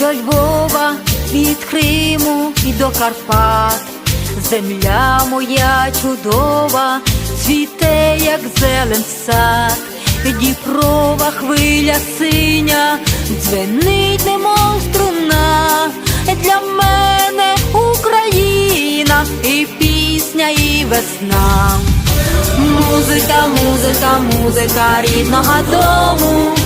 До Львова, від Криму і до Карпат. Земля моя чудова, цвіте, як зелен сад, Дніпрова хвиля синя, дзвенить, немов струна, для мене Україна і пісня, і весна. Музика, музика, музика рідного дому.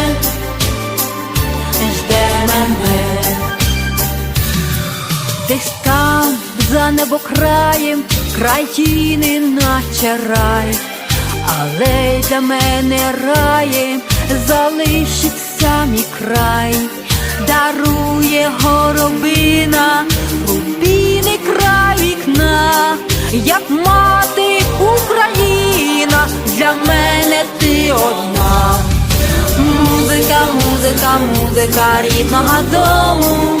Десь там за небокраєм край тіни наче рай, але для мене раєм залишиться мій край, дарує горобина, рубіний край вікна, як мати Україна, для мене ти одна. Музика, музика, музика рідного дому.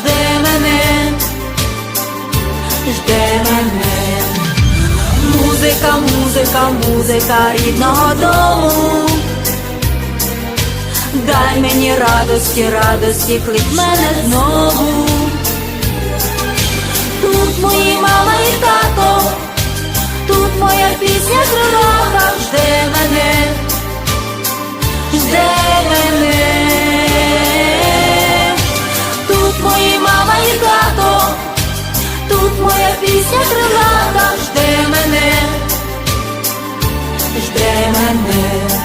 жде мене. Музика, музика, музика рідного дому. Дай мені радості, радості, клич мене знову. Тут мої мама і тато, тут моя пісня крилата моя пісня крилата жде мене, жде мене.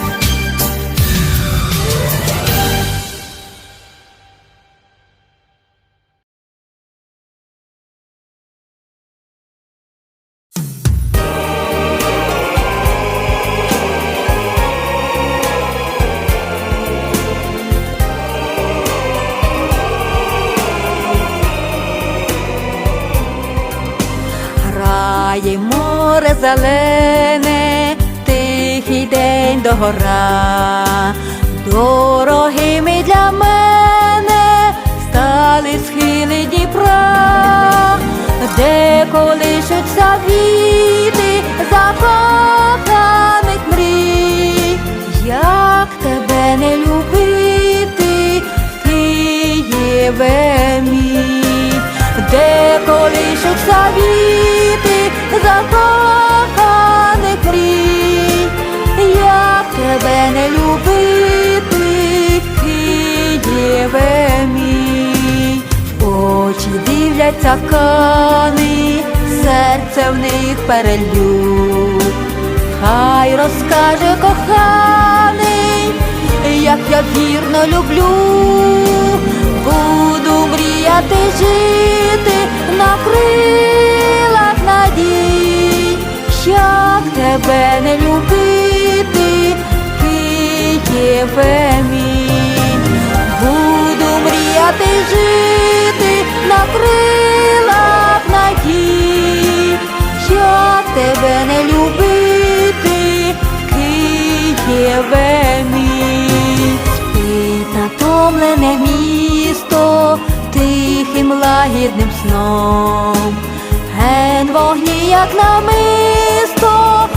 Грає море зелене, тихий день до гора, дорогими для мене стали схили Дніпра, де колишуться віти закоханих дивляться кани, серце в них перелюб. Хай розкаже коханий, як я вірно люблю, буду мріяти жити на крилах надій, як тебе не любити, Києве мій. Спить натомлене місто тихим лагідним сном. Ген вогні, як намисто,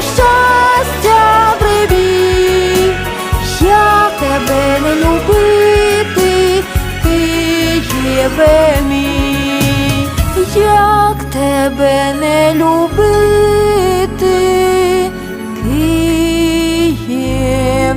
щастя прибіг, як тебе не любити, ти є мій, як тебе не любити, ти є